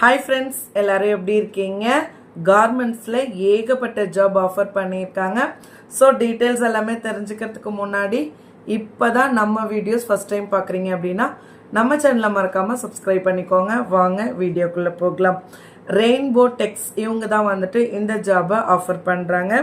Hi friends எல்லாரும் எப்படி இருக்கீங்க? கார்மெண்ட்ஸில் ஏகப்பட்ட ஜாப் ஆஃபர் பண்ணியிருக்காங்க. ஸோ டீட்டெயில்ஸ் எல்லாமே தெரிஞ்சுக்கிறதுக்கு முன்னாடி இப்போ தான் நம்ம வீடியோஸ் ஃபஸ்ட் டைம் பார்க்குறீங்க அப்படின்னா நம்ம சேனலை மறக்காமல் சப்ஸ்கிரைப் பண்ணிக்கோங்க. வாங்க வீடியோக்குள்ளே போகலாம். ரெயின்போ டெக்ஸ் இவங்க தான் வந்துட்டு இந்த ஜாபை ஆஃபர் பண்ணுறாங்க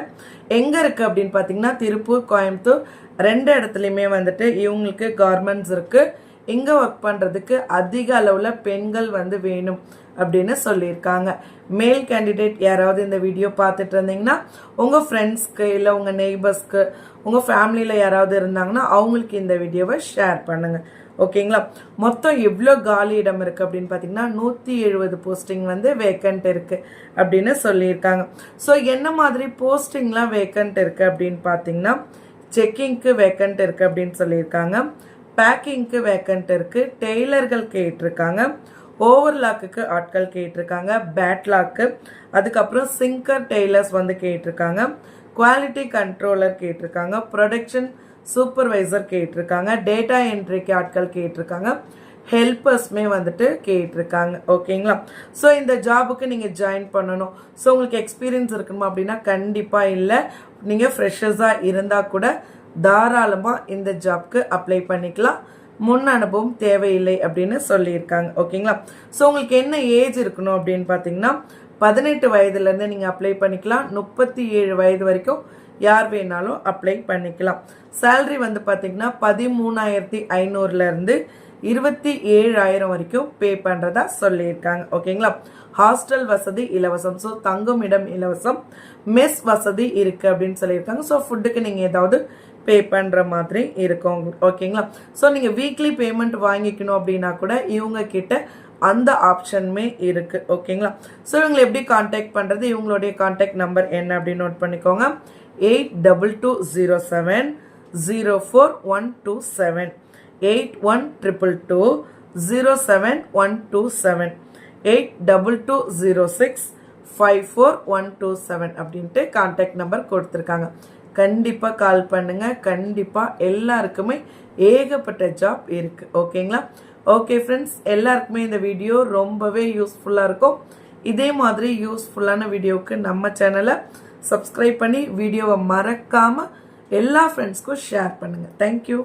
எங்கே இருக்குது அப்படின்னு பார்த்தீங்கன்னா திருப்பூர் கோயம்புத்தூர். ரெண்டு இடத்துலையுமே வந்துட்டு இவங்களுக்கு கார்மெண்ட்ஸ் இருக்குது இங்கே ஒர்க் பண்ணுறதுக்கு அதிக அளவில் பெண்கள் வந்து வேணும் அப்படின்னு சொல்லியிருக்காங்க. மேல் கேண்டிடேட் யாராவது இந்த வீடியோ பார்த்துட்டு இருந்தீங்கன்னா உங்கள் ஃப்ரெண்ட்ஸ்க்கு இல்லை உங்கள் நெய்பர்ஸ்க்கு உங்கள் ஃபேமிலியில் யாராவது இருந்தாங்கன்னா அவங்களுக்கு இந்த வீடியோவை ஷேர் பண்ணுங்கள் ஓகேங்களா மொத்தம் எவ்வளோ காலி இடம் இருக்குது அப்படின்னு பார்த்தீங்கன்னா நூற்றி எழுபது போஸ்டிங் வந்து வேக்கண்ட் இருக்குது அப்படின்னு சொல்லியிருக்காங்க. ஸோ என்ன மாதிரி போஸ்டிங்லாம் வேக்கண்ட் இருக்குது அப்படின்னு பார்த்தீங்கன்னா செக்கிங்க்கு வேக்கண்ட் இருக்குது அப்படின்னு சொல்லியிருக்காங்க. பேக்கிங்க்கு வேக்கண்ட் இருக்குது டெய்லர்கள் கேட்டிருக்காங்க. ஓவர்லாக்குக்கு ஆட்கள் கேட்டிருக்காங்க. பேட்லாக்கு அதுக்கப்புறம் சிங்கர் டெய்லர்ஸ் வந்து கேட்டிருக்காங்க. குவாலிட்டி கண்ட்ரோலர் கேட்டிருக்காங்க. ப்ரொடக்ஷன் சூப்பர்வைசர் கேட்டிருக்காங்க. டேட்டா என்ட்ரிக்கு ஆட்கள் கேட்டிருக்காங்க. ஹெல்பர்ஸ்மே வந்துட்டு கேட்டிருக்காங்க. ஓகேங்களா ஸோ இந்த ஜாபுக்கு நீங்கள் ஜாயின் பண்ணணும். ஸோ உங்களுக்கு எக்ஸ்பீரியன்ஸ் இருக்கணுமா அப்படின்னா கண்டிப்பாக இல்லை. நீங்கள் ஃப்ரெஷர்ஸாக இருந்தால் கூட தாராளமாக இந்த ஜாப்க்கு அப்ளை பண்ணிக்கலாம். முன் அனுபவம் தேவையில்லை அப்படின்னு சொல்லியிருக்காங்க. ஓகேங்களா? ஸோ உங்களுக்கு என்ன ஏஜ் இருக்கணும் அப்படின்னு பார்த்தீங்கன்னா பதினெட்டு வயதுலேருந்து நீங்கள் அப்ளை பண்ணிக்கலாம். முப்பத்தி ஏழு வயது வரைக்கும் யார் வேணாலும் அப்ளை பண்ணிக்கலாம். சேல்ரி வந்து பார்த்தீங்கன்னா பதிமூணாயிரத்தி ஐநூறுலேருந்து இருபத்தி ஏழாயிரம் வரைக்கும் பே பண்ணுறதா சொல்லியிருக்காங்க. ஓகேங்களா? ஹாஸ்டல் வசதி இலவசம். ஸோ தங்கும் இடம் இலவசம். மெஸ் வசதி இருக்குது அப்படின்னு சொல்லியிருக்காங்க. ஸோ ஃபுட்டுக்கு நீங்கள் ஏதாவது பே பண்ணுற மாதிரி இருக்கும். ஓகேங்களா ஸோ நீங்கள் வீக்லி பேமெண்ட் வாங்கிக்கணும் அப்படின்னா கூட இவங்கக்கிட்ட அந்த ஆப்ஷனுமே இருக்குது ஓகேங்களா ஸோ இவங்களை எப்படி காண்டாக்ட் பண்ணுறது இவங்களுடைய காண்டாக்ட் நம்பர் என்ன அப்படின்னு நோட் பண்ணிக்கோங்க. Eight double two zero seven zero four one two seven eight one triple two zero seven one two seven eight double two zero six five four one two seven அப்படின்ட்டு contact number கொடுத்துருக்காங்க. கண்டிப்பாக கால் பண்ணுங்கள் கண்டிப்பாக எல்லாருக்குமே ஏகப்பட்ட job இருக்குது ஓகேங்களா okay friends எல்லாருக்குமே இந்த வீடியோ ரொம்பவே யூஸ்ஃபுல்லாக இருக்கும். இதே மாதிரி யூஸ்ஃபுல்லான வீடியோவுக்கு நம்ம சேனலை சப்ஸ்கிரைப் பண்ணி வீடியோவை மறக்காமல் எல்லா ஃப்ரெண்ட்ஸ்க்கும் ஷேர் பண்ணுங்கள் தேங்க்யூ